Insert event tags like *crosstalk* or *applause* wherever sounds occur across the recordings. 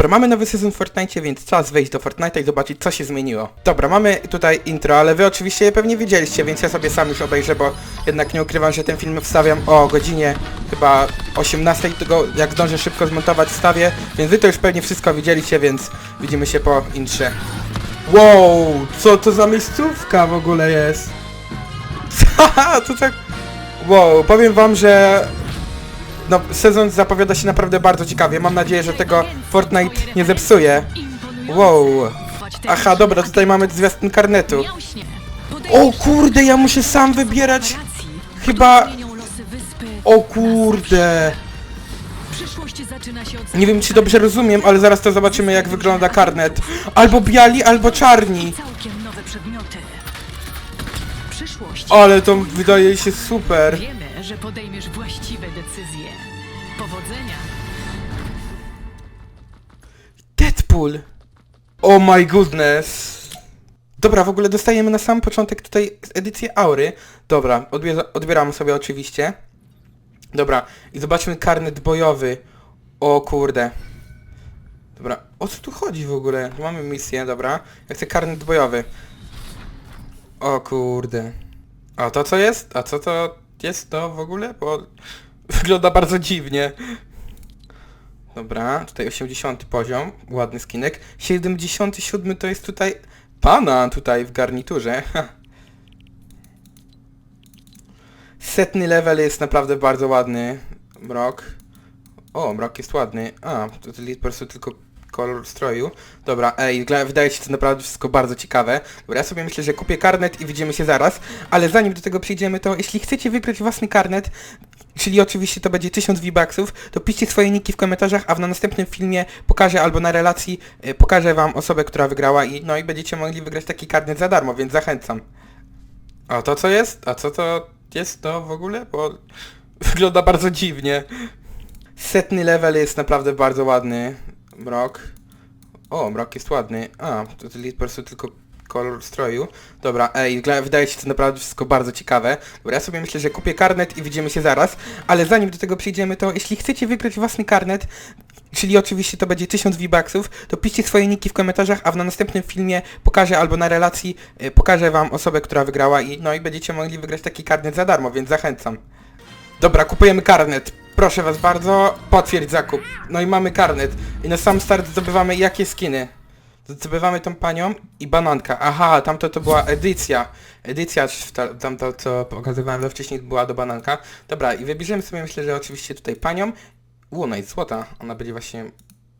Dobra, mamy nowy sezon w Fortnite, więc czas wejść do Fortnite'a i zobaczyć co się zmieniło. Dobra, mamy tutaj intro, ale wy oczywiście je pewnie widzieliście, więc ja sobie sam już obejrzę, bo jednak nie ukrywam, że ten film wstawiam o godzinie chyba 18, tego jak zdążę szybko zmontować wstawię, więc wy to już pewnie wszystko widzieliście, więc widzimy się po intrze. Wow, co to za miejscówka w ogóle jest? Haha, to tak... Wow, powiem wam, że no, sezon zapowiada się naprawdę bardzo ciekawie. Mam nadzieję, że tego Fortnite nie zepsuje. Wow. Aha, dobra, tutaj mamy zwiastun karnetu. O kurde, ja muszę sam wybierać chyba... O kurde. Nie wiem, czy dobrze rozumiem, ale zaraz to zobaczymy, jak wygląda karnet. Albo biali, albo czarni. Ale to wydaje się super. Że podejmiesz właściwe decyzje. Powodzenia. Deadpool. Oh my goodness. Dobra, w ogóle dostajemy na sam początek tutaj edycję Aury. Dobra, odbier odbieramy sobie oczywiście. Dobra, i zobaczmy karnet bojowy. O kurde. Dobra, o co tu chodzi w ogóle? Mamy misję, dobra. Ja chcę karnet bojowy. O kurde. A to co jest? A co to jest to w ogóle? Bo *laughs* wygląda bardzo dziwnie. Dobra, tutaj 80 poziom, ładny skinek. 77 to jest tutaj pana tutaj w garniturze. *laughs* Setny level jest naprawdę bardzo ładny. Mrok. O, mrok jest ładny. A, to, to po prostu tylko kolor stroju. Dobra, ej, wydaje się to naprawdę wszystko bardzo ciekawe. Dobra, ja sobie myślę, że kupię karnet i widzimy się zaraz. Ale zanim do tego przyjdziemy, to jeśli chcecie wygrać własny karnet, czyli oczywiście to będzie 1000 V-Bucksów, to piszcie swoje niki w komentarzach, a w na następnym filmie pokażę albo na relacji y, pokażę wam osobę, która wygrała i no i będziecie mogli wygrać taki karnet za darmo, więc zachęcam. A to co jest? A co to jest to w ogóle? Bo wygląda bardzo dziwnie. Setny level jest naprawdę bardzo ładny. Mrok. O, mrok jest ładny. A, to, po prostu tylko kolor stroju. Dobra, ej, wydaje się to naprawdę wszystko bardzo ciekawe. Dobra, ja sobie myślę, że kupię karnet i widzimy się zaraz. Ale zanim do tego przyjdziemy, to jeśli chcecie wygrać własny karnet, czyli oczywiście to będzie 1000 V-Bucksów, to piszcie swoje niki w komentarzach, a w na następnym filmie pokażę albo na relacji y, pokażę wam osobę, która wygrała i no i będziecie mogli wygrać taki karnet za darmo, więc zachęcam. Dobra, kupujemy karnet. Proszę was bardzo, potwierdź zakup. No i mamy karnet. I na sam start zdobywamy jakie skiny? Zdobywamy tą panią i bananka. Aha, tamto to była edycja. Edycja, tamto co pokazywałem we wcześniej była do bananka. Dobra, i wybierzemy sobie myślę, że oczywiście tutaj panią. U, no i złota. Ona będzie właśnie...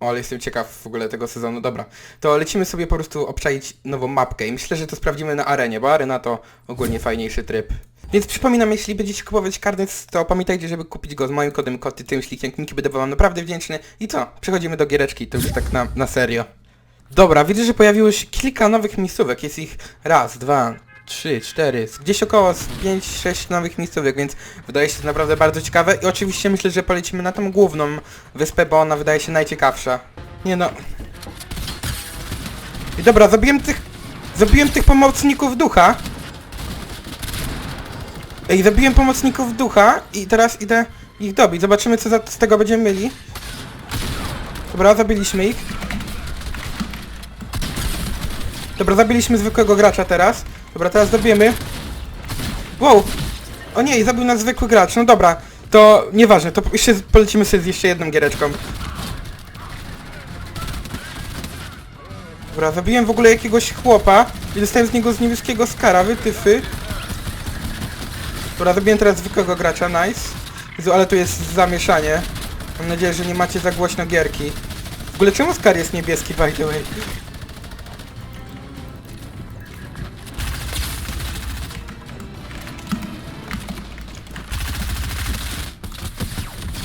O, ale jestem ciekaw w ogóle tego sezonu. Dobra, to lecimy sobie po prostu obczaić nową mapkę i myślę, że to sprawdzimy na arenie, bo arena to ogólnie fajniejszy tryb. Więc przypominam, jeśli będziecie kupować karnet, to pamiętajcie, żeby kupić go z moim kodem koty tym ślikiem. Linki będę wam naprawdę wdzięczny. I co? Przechodzimy do giereczki, to już tak na, na serio. Dobra, widzę, że pojawiło się kilka nowych miejscówek. Jest ich raz, dwa, trzy, cztery, gdzieś około pięć, sześć nowych miejscówek, więc wydaje się to naprawdę bardzo ciekawe. I oczywiście myślę, że polecimy na tą główną wyspę, bo ona wydaje się najciekawsza. Nie no. I dobra, zabiłem tych... Zabiłem tych pomocników ducha. Ej, zabiłem pomocników ducha i teraz idę ich dobić. Zobaczymy co za, z tego będziemy mieli. Dobra, zabiliśmy ich. Dobra, zabiliśmy zwykłego gracza teraz. Dobra, teraz dobijemy. Wow! O nie, zabił nas zwykły gracz. No dobra, to nieważne, to jeszcze polecimy sobie z jeszcze jedną giereczką. Dobra, zabiłem w ogóle jakiegoś chłopa i dostałem z niego z niebieskiego skara, wytyfy. Dobra, zabiłem teraz zwykłego gracza, nice. Ale tu jest zamieszanie. Mam nadzieję, że nie macie za głośno gierki. W ogóle czemu skar jest niebieski, by the way?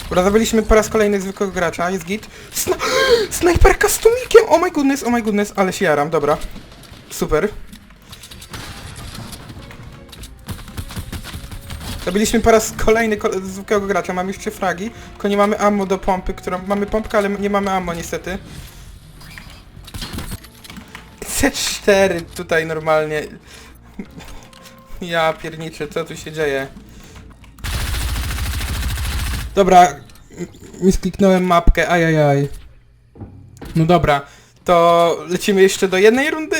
Dobra, zabiliśmy po raz kolejny zwykłego gracza, jest git. Sna *gasps* snajperka z tumikiem! Oh my goodness, oh my goodness, ale się jaram, dobra. Super. Zabiliśmy po raz kolejny ko zwykłego gracza, mamy trzy fragi, tylko nie mamy ammo do pompy, którą... Mamy pompkę, ale nie mamy ammo niestety. C4 tutaj normalnie. *laughs* Ja pierniczę, co tu się dzieje? Dobra, m- mi skliknąłem mapkę, ajajaj. No dobra, to lecimy jeszcze do jednej rundy?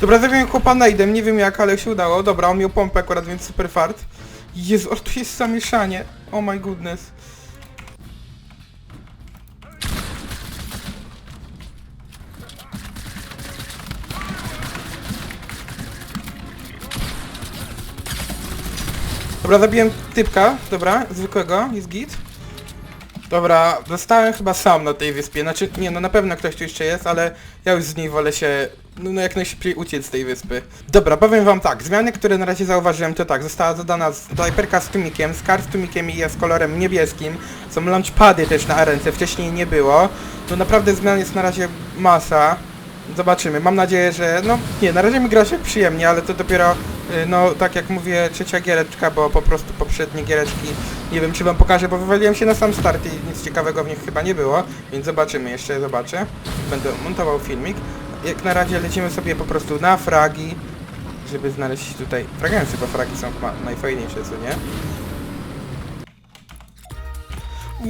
Dobra, zabiłem chłopa najdem, nie wiem jak, ale się udało. Dobra, on miał pompę akurat, więc super fart. Jezu, ale tu jest zamieszanie. Oh my goodness. Dobra, zabiłem typka, dobra, zwykłego, jest git. Dobra, zostałem chyba sam na tej wyspie, znaczy, nie no na pewno ktoś tu jeszcze jest, ale ja już z niej wolę się, no, no jak najszybciej uciec z tej wyspy. Dobra, powiem wam tak, zmiany, które na razie zauważyłem to tak, została dodana snajperka z tumikiem, skarb z tumikiem i jest kolorem niebieskim, są launchpady też na arence, wcześniej nie było, no naprawdę zmian jest na razie masa. Zobaczymy. Mam nadzieję, że... No nie, na razie mi gra się przyjemnie, ale to dopiero, y, no tak jak mówię, trzecia giereczka, bo po prostu poprzednie giereczki nie wiem czy wam pokażę, bo wywaliłem się na sam start i nic ciekawego w nich chyba nie było, więc zobaczymy, jeszcze zobaczę. Będę montował filmik. Jak na razie lecimy sobie po prostu na fragi, żeby znaleźć tutaj fragensy, bo fragi są chyba najfajniejsze, co nie?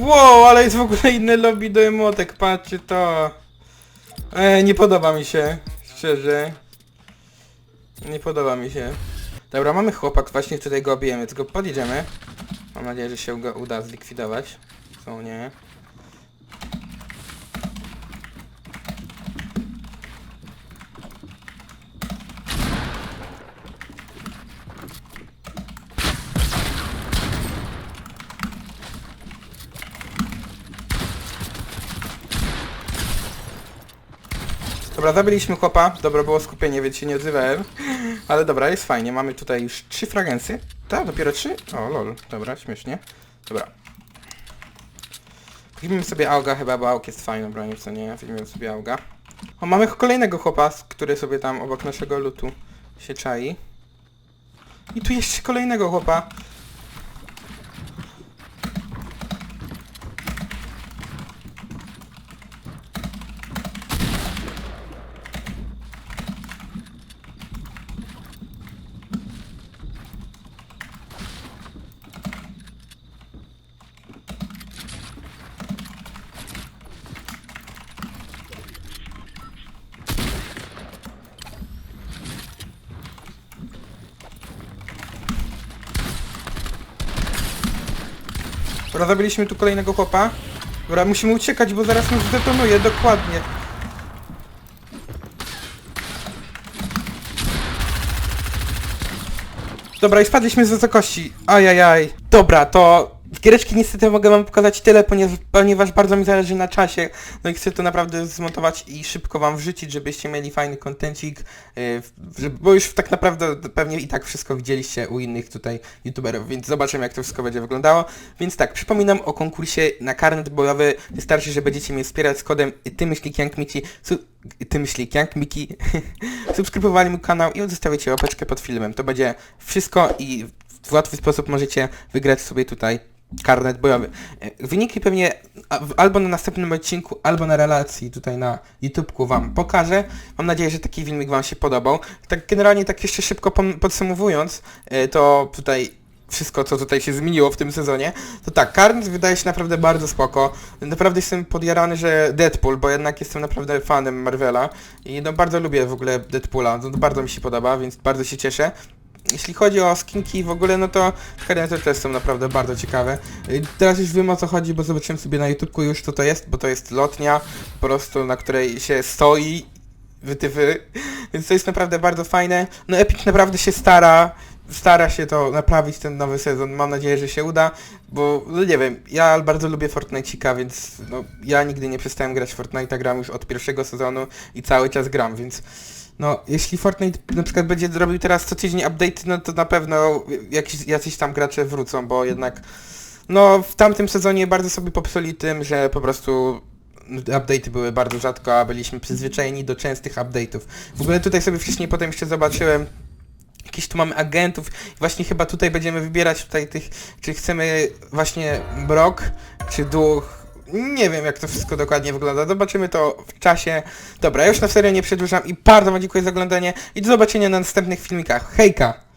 Wow, ale jest w ogóle inne lobby do emotek, patrzcie to. E, nie podoba mi się, szczerze. Nie podoba mi się. Dobra, mamy chłopak, właśnie tutaj go bijemy, więc go podjedziemy. Mam nadzieję, że się go uda zlikwidować. Co nie? Dobra, zabiliśmy chłopa. Dobra, było skupienie, więc się nie odzywałem. Ale dobra, jest fajnie. Mamy tutaj już trzy fragensy. Tak, dopiero trzy? O, lol. Dobra, śmiesznie. Dobra. Weźmiemy sobie auga chyba, bo aug jest fajną bronią, co nie? Weźmiemy sobie auga. O, mamy kolejnego chłopa, który sobie tam obok naszego lutu się czai. I tu jeszcze kolejnego chłopa. Dobra, zabiliśmy tu kolejnego chłopa. Dobra, musimy uciekać, bo zaraz nas zdetonuje, dokładnie. Dobra, i spadliśmy z wysokości. Ajajaj. Dobra, to giereczki niestety mogę wam pokazać tyle, ponieważ, ponieważ bardzo mi zależy na czasie. No i chcę to naprawdę zmontować i szybko wam wrzucić, żebyście mieli fajny kontencik. W- bo już tak naprawdę pewnie i tak wszystko widzieliście u innych tutaj youtuberów, więc zobaczymy jak to wszystko będzie wyglądało. Więc tak, przypominam o konkursie na karnet bojowy. Wystarczy, że będziecie mnie wspierać z kodem tymyślnikjankmiki. Su- tymyślnikjankmiki. *laughs* Subskrybowali mój kanał i zostawicie łapeczkę pod filmem. To będzie wszystko i w łatwy sposób możecie wygrać sobie tutaj karnet bojowy. E, Wyniki pewnie albo na następnym odcinku, albo na relacji tutaj na YouTubeku Wam pokażę. Mam nadzieję, że taki filmik Wam się podobał. Tak generalnie tak jeszcze szybko podsumowując, e, to tutaj wszystko, co tutaj się zmieniło w tym sezonie, to tak, Karnet wydaje się naprawdę bardzo spoko. Naprawdę jestem podjarany, że Deadpool, bo jednak jestem naprawdę fanem Marvela i no bardzo lubię w ogóle Deadpoola, to bardzo mi się podoba, więc bardzo się cieszę. Jeśli chodzi o skinki w ogóle, no to Karnety też są naprawdę bardzo ciekawe. Y, Teraz już wiem o co chodzi, bo zobaczyłem sobie na YouTubeku już co to jest, bo to jest lotnia po prostu, na której się stoi wytyfy, więc to jest naprawdę bardzo fajne. No Epic naprawdę się stara, stara się to naprawić ten nowy sezon, mam nadzieję, że się uda, bo no nie wiem, ja bardzo lubię Fortnite'cika, więc no ja nigdy nie przestałem grać w Fortnite'a, gram już od pierwszego sezonu i cały czas gram, więc no, jeśli Fortnite na przykład będzie robił teraz co tydzień update, no to na pewno jakiś, jacyś tam gracze wrócą, bo jednak no w tamtym sezonie bardzo sobie popsuli tym, że po prostu update'y były bardzo rzadko, a byliśmy przyzwyczajeni do częstych update'ów. W ogóle tutaj sobie wcześniej potem jeszcze zobaczyłem Jakieś tu mamy agentów i właśnie chyba tutaj będziemy wybierać tutaj tych, czy chcemy właśnie Brock, czy duch, nie wiem jak to wszystko dokładnie wygląda. Zobaczymy to w czasie. Dobra, już na serio nie przedłużam i bardzo wam dziękuję za oglądanie i do zobaczenia na następnych filmikach. Hejka!